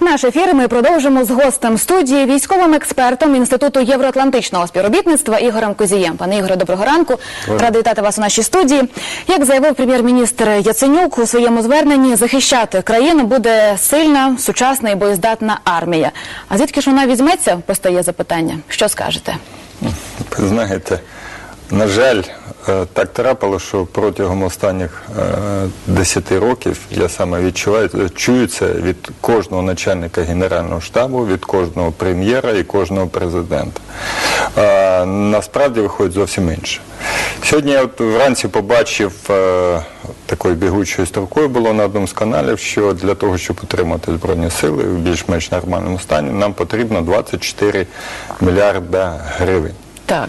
Наш ефір ми продовжимо з гостем студії, військовим експертом Інституту євроатлантичного співробітництва Ігорем Козієм. Пане Ігоре, доброго ранку. Рада вітати вас у нашій студії. Як заявив прем'єр-міністр Яценюк у своєму зверненні, захищати країну буде сильна, сучасна і боєздатна армія. А звідки ж вона візьметься? Постає запитання. Що скажете? Знаєте, на жаль, е, так трапило, що протягом останніх е, 10 років я саме відчуваю, чую це від кожного начальника Генерального штабу, від кожного прем'єра і кожного президента. Насправді виходить зовсім інше. Сьогодні я от вранці побачив е, такою бігучою строкою було на одному з каналів, що для того, щоб утримати збройні сили в більш-менш нормальному стані, нам потрібно 24 мільярда гривень. Так.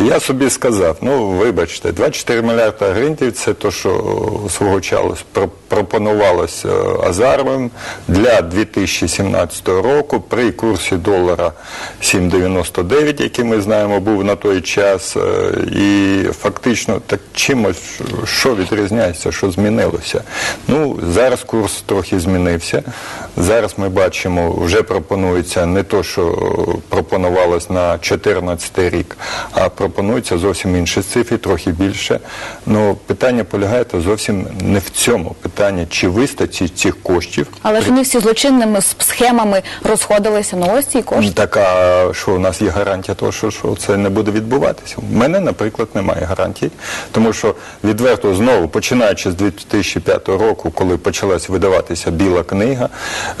Я собі сказав, ну вибачте, 24 мільярда гривень – це те, що свого часу пропонувалося Азаровим для 2017 року при курсі долара 7,99, який ми знаємо був на той час. е, І фактично так чимось, що відрізняється, що змінилося. Ну, зараз курс трохи змінився. Зараз ми бачимо, вже пропонується не то, що пропонувалось на 2014 рік, а пропонується зовсім інші цифри, трохи більше. Ну, питання полягає то зовсім не в цьому питання, чи вистачить цих коштів. Але ж вони всі злочинними схемами розходилися. Ну ось ці кошти. Так, а що у нас є гарантія того, що, що це не буде відбуватися? У мене, наприклад, немає гарантій, тому що відверто знову, починаючи з 2005 року, коли почалась видаватися біла книга,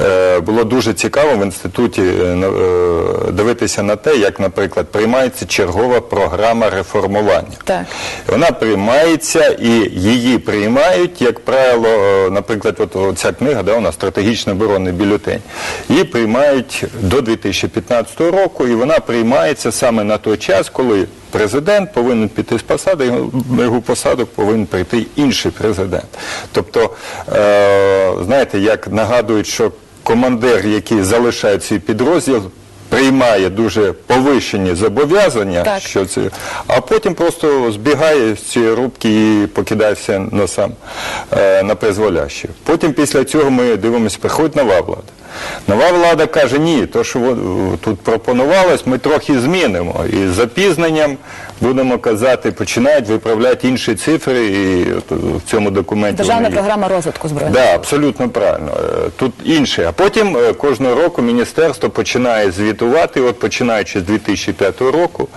е, було дуже цікаво в інституті е, на- е, дивитися на те, як, наприклад, приймається чергова програма реформування. Так. Вона приймається і її приймають, як правило, наприклад, от ця книга, да, у нас стратегічний оборонний бюлетень. Її приймають до 2015 року, і вона приймається саме на той час, коли президент повинен піти з посади, на його посаду повинен прийти інший президент. Тобто, е, знаєте, як нагадують, що командир, який залишає свій підрозділ, приймає дуже повищені зобов'язання, Так. що це, а потім просто збігає з цієї рубки і покидається на сам е, на призволяще. Потім після цього ми дивимося, приходить нова влада. Нова влада каже, ні, то, що тут пропонувалось, ми трохи змінимо. І з запізненням будемо казати, починають виправляти інші цифри, і е, в цьому документі Державна програма розвитку збройних. Да, абсолютно правильно. Е, Тут інше. А потім е, кожного року міністерство починає звітувати, от починаючи з 2005 року,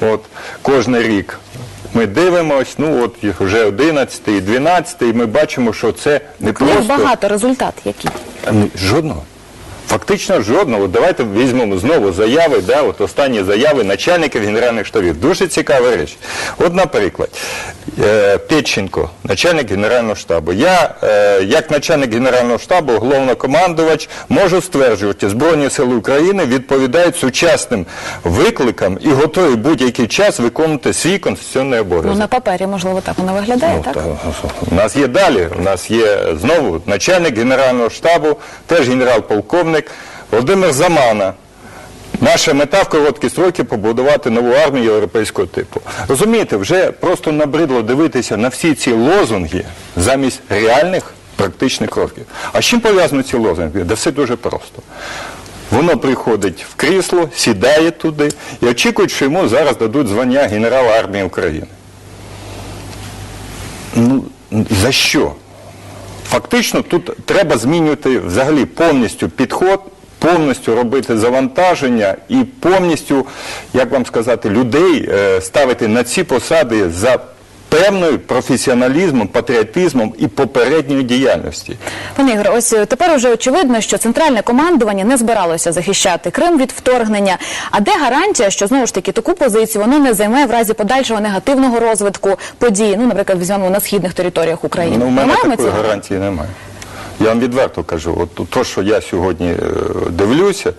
от кожен рік. Ми дивимось, ну от їх вже 11 і 12, і ми бачимо, що це не Як просто багато результат який? жодного. Фактично жодного. Давайте візьмемо знову заяви, да, от останні заяви начальників генеральних штабів. Дуже цікава річ. От, наприклад, Петченко, начальник генерального штабу. Я, е, як начальник генерального штабу, головнокомандувач, можу стверджувати, Збройні сили України відповідають сучасним викликам і готові будь-який час виконувати свій конституційний Ну обов'язок. на папері, можливо, так воно виглядає, Ну, так? та, у нас є далі. У нас є знову начальник генерального штабу, теж генерал-полковник Володимир Замана. Наша мета в короткі строки побудувати нову армію європейського типу. Розумієте, вже просто набридло дивитися на всі ці лозунги замість реальних практичних кроків. А з чим пов'язані ці лозунги? Да все дуже просто. Воно приходить в крісло, сідає туди і очікують, що йому зараз дадуть звання генерала армії України. Ну, за що? Фактично тут треба змінювати взагалі повністю підход, повністю робити завантаження і повністю, як вам сказати, людей е, ставити на ці посади за певною професіоналізмом, патріотизмом і попередньою діяльності. Пане Ігор, ось е, тепер вже очевидно, що центральне командування не збиралося захищати Крим від вторгнення. А де гарантія, що знову ж таки таку позицію воно не займе в разі подальшого негативного розвитку подій? Ну, наприклад, візьмемо на східних територіях України. Ну, у мене такої гарантії немає. Я вам відверто кажу, от то, що я сьогодні е, дивлюся,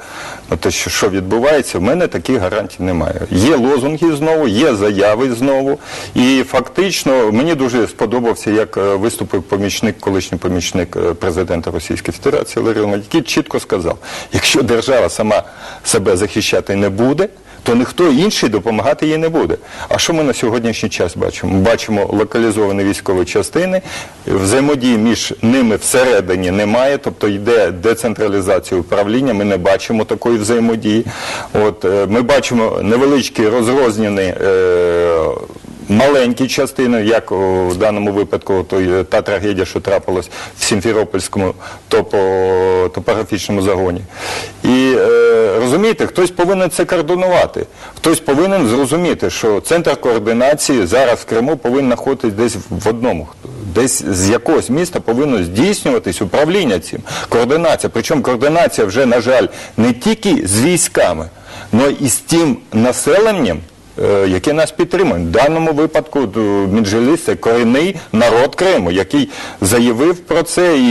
на те, що, відбувається, в мене таких гарантій немає. Є лозунги знову, є заяви знову. І фактично мені дуже сподобався, як е, виступив помічник, колишній помічник е, президента Російської Федерації Роман, який чітко сказав, якщо держава сама себе захищати не буде, то ніхто інший допомагати їй не буде. А що ми на сьогоднішній час бачимо? Бачимо локалізовані військові частини, взаємодії між ними всередині немає, тобто йде децентралізація управління, ми не бачимо такої взаємодії. От, е, ми бачимо невеличкі розрознені е, маленькі частини, як в даному випадку той, е, та трагедія, що трапилась в Сімферопольському топо, топографічному загоні. І е, розумієте, хтось повинен це координувати, хтось повинен зрозуміти, що центр координації зараз в Криму повинен знаходитись десь в одному. Десь з якогось міста повинно здійснюватись управління цим, координація. Причому координація вже, на жаль, не тільки з військами, але і з тим населенням, е, яке нас підтримує. В даному випадку д- Мінджеліс – це корінний народ Криму, який заявив про це, і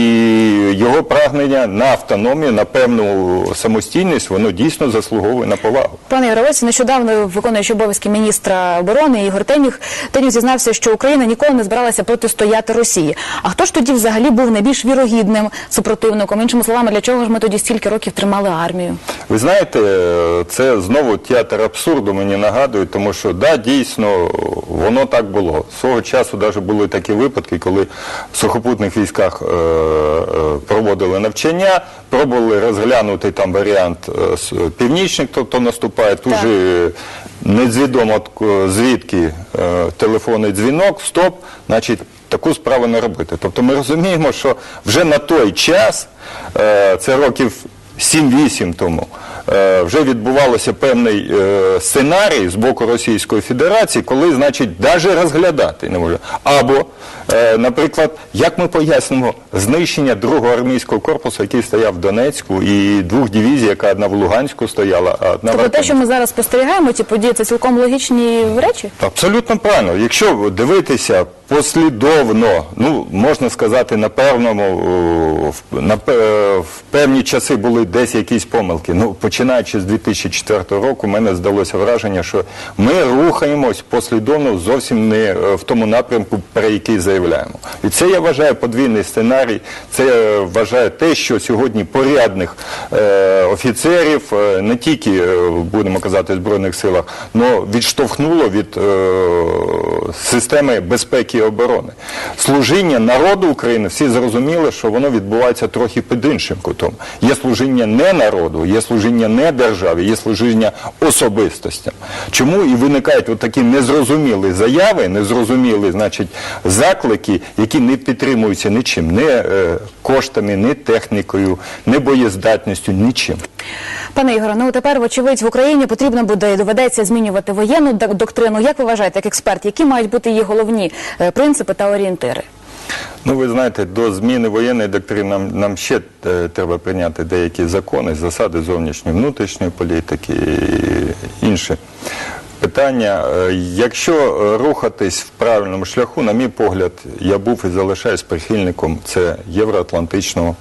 його прагнення на автономію, на певну самостійність, воно дійсно заслуговує на повагу. Пане ось нещодавно виконуючий обов'язки міністра оборони Ігор Тенюх, Тенюх зізнався, що Україна ніколи не збиралася протистояти Росії. А хто ж тоді взагалі був найбільш вірогідним супротивником? Іншими словами, для чого ж ми тоді стільки років тримали армію? Ви знаєте, це знову театр абсурду мені нагадує, тому що да, дійсно воно так було. Свого часу навіть були такі випадки, коли в сухопутних військах е, е, проводили навчання, пробували розглянути там варіант е, північник, тобто наступає тут же невідомо е, звідки е, телефонний дзвінок, стоп, значить. Таку справу не робити. Тобто ми розуміємо, що вже на той час, це років 7-8 тому вже відбувався певний е, сценарій з боку Російської Федерації, коли, значить, навіть розглядати не може. Або, е, наприклад, як ми пояснимо знищення другого армійського корпусу, який стояв в Донецьку, і двох дивізій, яка одна в Луганську стояла, а одна в Тобто те, що ми зараз спостерігаємо, ці події, це цілком логічні речі? Абсолютно правильно. Якщо дивитися послідовно, ну можна сказати, на певному в- на в певні часи були десь якісь помилки. Ну починаючи з 2004 року, мене здалося враження, що ми рухаємось послідовно зовсім не е, в тому напрямку, про який заявляємо. І це я вважаю подвійний сценарій. Це е, вважаю те, що сьогодні порядних е, офіцерів, е, не тільки е, будемо казати в збройних силах, але відштовхнуло від е, системи безпеки і оборони. Служіння народу України всі зрозуміли, що воно відбувається трохи під іншим кутом. Є служіння не народу, є служіння не державі, є служіння особистостям. Чому і виникають от такі незрозумілі заяви, незрозумілі, значить, заклики, які не підтримуються нічим, не е, коштами, не технікою, не боєздатністю, нічим. Пане Ігоре, ну тепер, вочевидь, в Україні потрібно буде і доведеться змінювати воєнну доктрину. Як ви вважаєте, як експерт, які мають бути її головні е, принципи та орієнтири? Ну, ви знаєте, до зміни воєнної доктрини нам, нам ще е, треба прийняти деякі закони, засади зовнішньої внутрішньої політики і інші питання. Е, Якщо е, рухатись в правильному шляху, на мій погляд, я був і залишаюсь прихильником це євроатлантичного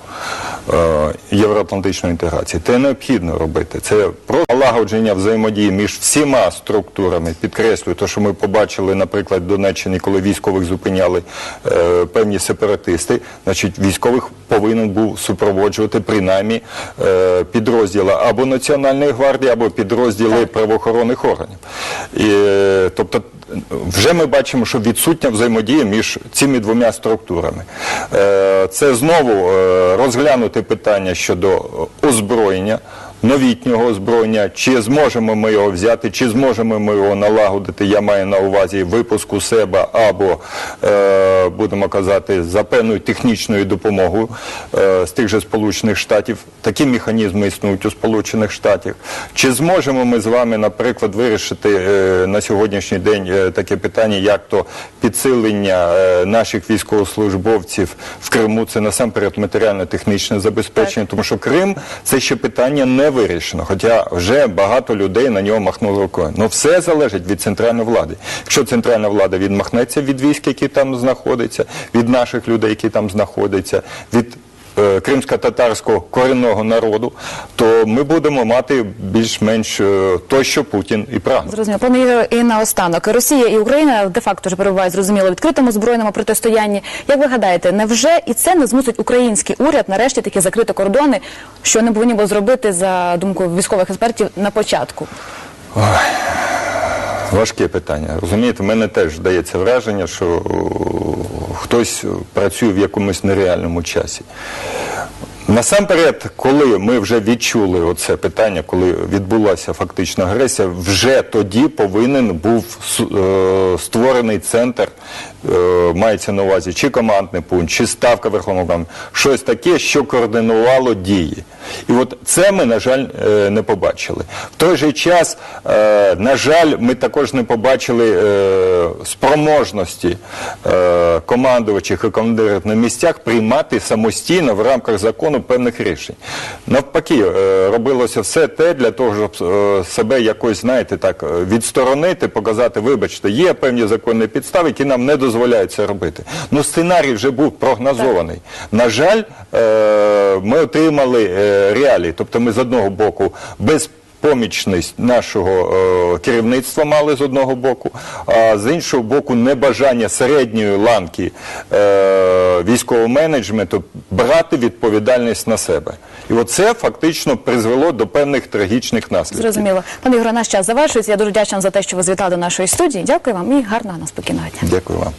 євроатлантичної інтеграції. Це необхідно робити. Це про налагодження взаємодії між всіма структурами. Підкреслюю, те, що ми побачили, наприклад, в Донеччині, коли військових зупиняли е, певні сепаратисти, значить військових повинен був супроводжувати принаймні е, підрозділи або Національної гвардії, або підрозділи правоохоронних органів. І, е, тобто вже ми бачимо, що відсутня взаємодія між цими двома структурами. Е, Це знову е, розглянути питання щодо озброєння. Новітнього озброєння, чи зможемо ми його взяти, чи зможемо ми його налагодити, я маю на увазі випуску себе або, е, будемо казати, за певною технічною допомогою е, з тих же Сполучених Штатів. Такі механізми існують у Сполучених Штатах. Чи зможемо ми з вами, наприклад, вирішити е, на сьогоднішній день е, таке питання, як то підсилення е, наших військовослужбовців в Криму, це насамперед матеріально-технічне забезпечення, тому що Крим це ще питання не вирішено, хоча вже багато людей на нього махнули рукою. Ну все залежить від центральної влади. Якщо центральна влада відмахнеться від військ, які там знаходяться, від наших людей, які там знаходяться, від кримсько-татарського корінного народу, то ми будемо мати більш-менш е, то, що Путін і прагне. Зрозуміло. Пане Ігоре, і наостанок. Росія і Україна де-факто вже перебувають, зрозуміло, в відкритому збройному протистоянні. Як ви гадаєте, невже і це не змусить український уряд нарешті таки закрити кордони, що не повинні було зробити, за думкою військових експертів, на початку? Важке питання. Розумієте, в мене теж здається враження, що хтось працює в якомусь нереальному часі. Насамперед, коли ми вже відчули оце питання, коли відбулася фактична агресія, вже тоді повинен був е, створений центр, е, мається на увазі чи командний пункт, чи ставка Верховного Ради, щось таке, що координувало дії. І от це ми, на жаль, е, не побачили. В той же час, е, на жаль, ми також не побачили е, спроможності е, командувачів і командирів на місцях приймати самостійно в рамках закону певних рішень. Навпаки, е, робилося все те для того, щоб е, себе якось, знаєте, так е, відсторонити, показати, вибачте, є певні законні підстави, які нам не дозволяють це робити. Ну, сценарій вже був прогнозований. На жаль, е, ми отримали е, реалії. Тобто ми з одного боку без Помічність нашого е, керівництва мали з одного боку, а з іншого боку, небажання середньої ланки е, військового менеджменту брати відповідальність на себе. І оце фактично призвело до певних трагічних наслідків. Зрозуміло. Пане Ігоре, наш час завершується. Я дуже вдячна за те, що ви звітали до нашої студії. Дякую вам і гарного нам спокійного дня. Дякую вам.